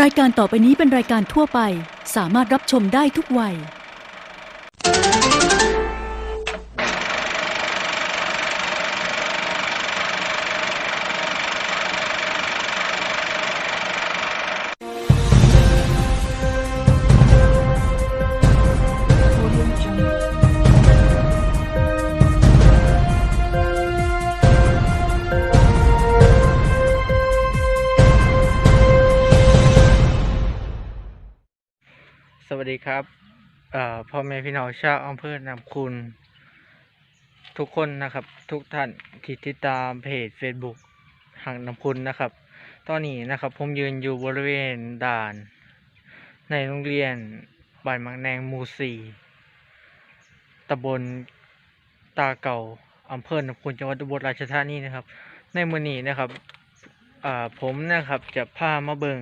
รายการต่อไปนี้เป็นรายการทั่วไป สามารถรับชมได้ทุกวัยส วัสดีครับพ่อแม่พี่น้องชาวอำเภอนำคุณ ทุกคนนะครับ ทุกท่านที่ติดตามเพจ Facebook หางนำคุณนะครับ ตอนนี้นะครับ ผมยืนอยู่บริเวณด่าน ในโรงเรียนบ้านมังแนงหมูสี่ตำบลตาเก่าอำเภอนำคุณจังหวัดอุบลราชธานีนะครับ ในมือนี้นะครับผมนะครับจะพามาเบิง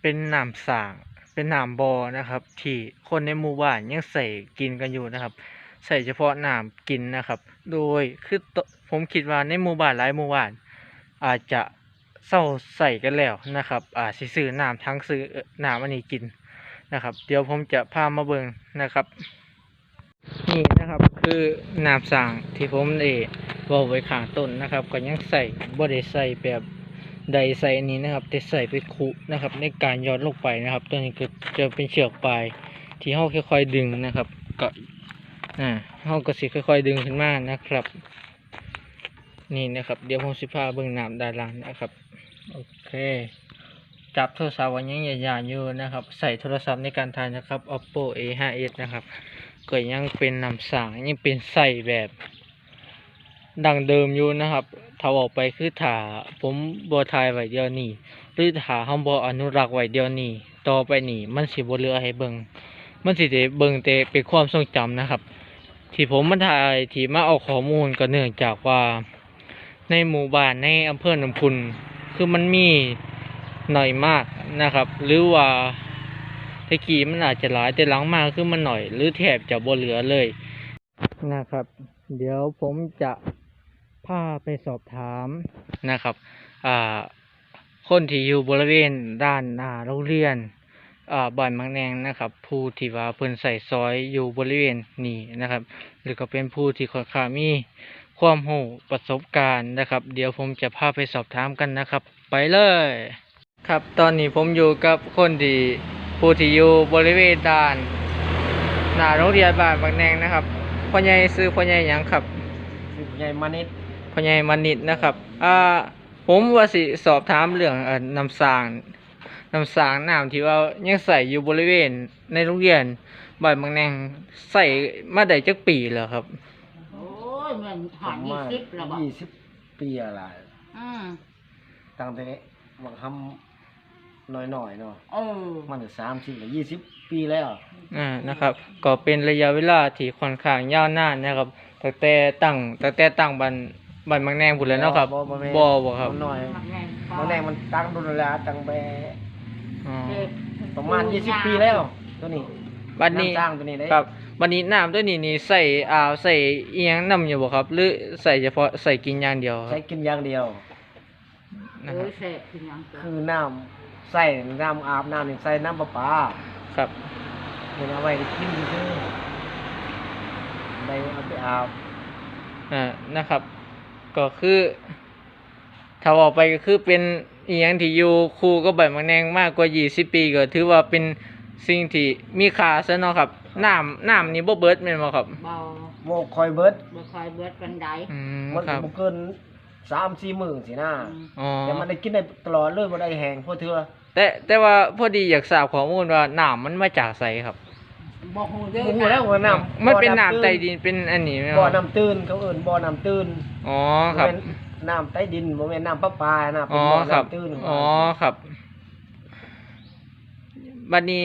เป็นน้ำสาง เป็นหน้ำบอนะครับ ที่คนในหมู่บ้านยังใส่กินกันอยู่นะครับ ใส่เฉพาะหน้ำกินนะครับ โดยคือผมคิดว่าในหมู่บ้านหลายหมู่บ้าน อาจจะเศร้าใส่กันแล้วนะครับอาจสิซื้อหน้ำทั้งซื้อเอ่อน้ำอันนี้กินนะครับ เดี๋ยวผมจะพามาเบิ่งนะครับนี่นะครับคือหน้ำสั่งที่ผมได้บอกไว้ข้างต้นนะครับ ก็ยังใส่บ่ได้ใส่แบบ ใดใส่นี้นะครับแต่ใส่ไปคุนะครับ ในการหยอดลงไปนะครับ ตัวนี้ก็จะเป็นเชือกปลายที่เฮาค่อยๆดึงนะครับก็อ่าเฮาก็สิค่อยๆดึงขึ้นมานะครับ นี่นะครับ เดี๋ยวผมสิพาเบิ่งน้ำด้านล่างนะครับโอเค จับโทรศัพท์ไว้ยังใหญ่ๆอยู่นะครับ ใส่โทรศัพท์ในการถ่ายนะครับ oppo a 5 s นะครับก็ยังเป็นนำสางยังเป็นใส่แบบดังเดิมอยู่นะครับ ถ้าออกไปคือถ่าผมบ่ถ่ายไว้เดียวนี้หรือถ่าเฮาบ่อนุรักษ์ไว้เดียวนี้ต่อไปนี้มันสิบ่เหลือให้เบิ่งมันสิได้เบิ่งแต่เป็นความทรงจำนะครับ ที่ผมมาถ่ายที่มาเอาข้อมูลก็เนื่องจากว่า ในหมู่บ้านในอำเภอหนำพุนคือมันมีหน่อยมากนะครับ หรือว่าตะกี้มันอาจจะหลายแต่หลังมาคือมันหน่อย หรือแทบจะบ่เหลือเลยนะครับ เดี๋ยวผมจะ พาไปสอบถามนะครับอ่าคนที่อยู่บริเวณด้านหน้าโรงเรียนอ่าบ้านมังแนงนะครับ ผู้ที่ว่าเพิ่นใส่ซอยอยู่บริเวณนี้นะครับ หรือก็เป็นผู้ที่ค่อนข้างมีความรู้ประสบการณ์นะครับ เดี๋ยวผมจะพาไปสอบถามกันนะครับ ไปเลย ครับตอนนี้ผมอยู่กับคนที่ผู้ที่อยู่บริเวณด้านหน้าโรงเรียนบ้านบางแนงนะครับพ่อใหญ่ซื้อพ่อใหญ่หยังครับสิบใหญ่มานิด พ่อใหญ่มานิดนะครับอ่าผมว่าสิสอบถามเรื่องเอ่อน้ำสางน้ำสางน้ำที่ว่ายังใส่อยู่บริเวณในโรงเรียนบ้านบางแนงใส่มาได้จักปีแล้วครับ โอ้ยมันหอดยี่สิบแล้วบอกยี่สิบปีอะไรอืมตั้งแต่นี้บางคำหน่อยๆเนาะเออมันถึงสามสิบหรือยี่สิบปีแล้วอ่านะครับ ก็เป็นระยะเวลาที่ค่อนข้างยาวนานนะครับตั้งแต่ตั้งตั้งแต่ตั้งบัน บันบางแนงพุ่นแล้วเนาะครับบ่แม่นบ่บ่ครับมันหน่อยมักแรงมันแรงมันตั้งดุลลาตั้งแบอ๋อเด็กประมาณยี่สิบปีแล้วตัวนี้บัดนี้ำสร้างตัวนี้ได้ครับบัดนี้น้ำตัวนี้นี่ใส่อ่าวใส่เอียงน้ำอยู่บ่ครับ หรือใส่เฉพาะใส่กินอย่างเดียวคใช้รับกินอย่างเดียว นะโอ้ครับยเสพคือหยังตัวคือน้ำใส่น้ำอาบน้ำนี่ใส่น้ำประปาครับเห็นเอาไว้กินซื่อๆได้เอาไปอาบ อ่านะครับ ก็คือถ้าออกไปก็คือเป็นอีหยังที่อยู่คู่กับใบมะแนงมากกว่า 20 ปีก็ถือว่าเป็นสิ่งที่มีค่าซะเนาะครับน้ำน้ำนี่บ่เบิดแม่นบ่ครับเบาโมกคอยเบิดบ่คอยเบิดปันไดอืมมันครับบ่เกินสามสี่หมื่นสินะอืมอ๋อแต่มันได้กินได้ตลอดเลยบ่ได้แห้งเพราะเธอแต่แต่ว่าพอดีอยากทราบข้อมูลว่าน้ำมันมาจากไสครับ บ่ฮู้เด้โอ้โหแล้วว่าน้ำมันเป็นบ่อน้ำใต้ตื้ดินเป็นอันนี้ไหมบ่อครับน้ำตื้นเขาเอิ้นบ่อน้ำตื้นอ๋อครับบ่แม่นน้ำใต้ดินบ่แม่นน้ำประปานะเป็อ๋นอบ่อครับ น้ำตื้นอ๋อครับบัดนี้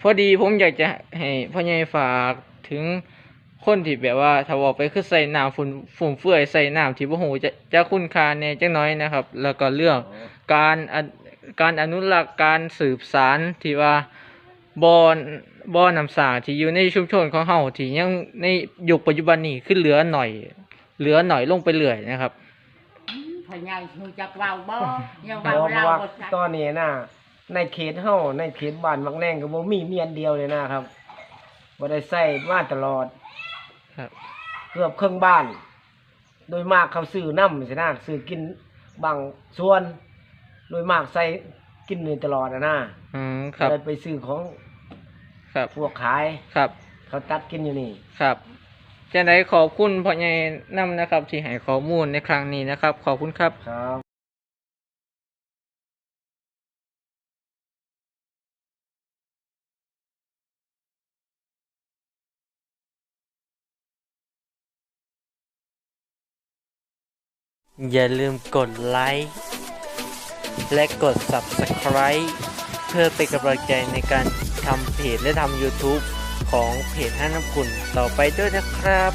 พอดีผมอยากจะให้พ่อใหญ่ฝากถึงคนที่แบบว่าถ้าออกไปคือใส่น้ำฝุ่นฝุ่นเฟื่อยใส่น้ำที่บ่ฮู้จะจะคุณค่าแหน่จักหน้อยนะครับ แล้วก็เรื่อง การอนุการอนุรักษ์การสืบสารที่ว่า บ่อบ่อน้ำสาที่อยู่ในชุมชนของเฮาที่ยังในยุคปัจจุบันนี้คือเหลือหน่อย เหลือหน่อยลงไปเรื่อยนะครับพ่อใหญ่ฮู้จักเว้าบ่อย่าบ่เว้าเพเราราะว่าบ่ชัดตอนนี้น่ะในเขตเฮาในเขตบ้านมักแนงก็บ่มีเมียนเดียวเลยนะครับบ่ได้ใส่มาตลอดครับ เกือบครึ่งบ้าน โดยมากเขาซื้อน้ำสินะซื้อกินบางส่วน โดยมากใส่ กินนี่ตลอดนะนะอืมครับ เลยไปซื้อของครับ พวกขาย ครับ เขาตัดกินอยู่นี่ ครับจะได้ขอบคุณพ่อใหญ่นํนะครับ ที่ให้ข้อมูลในครั้งนี้นะครับ ขอบคุณครับ ครับอย่าลืมกดไลค์ และกด Subscribe เพื่อเป็นกำลังใจในการทำเพจและทำ YouTube ของเพจห้าน้ำคุณต่อไปด้วยนะครับ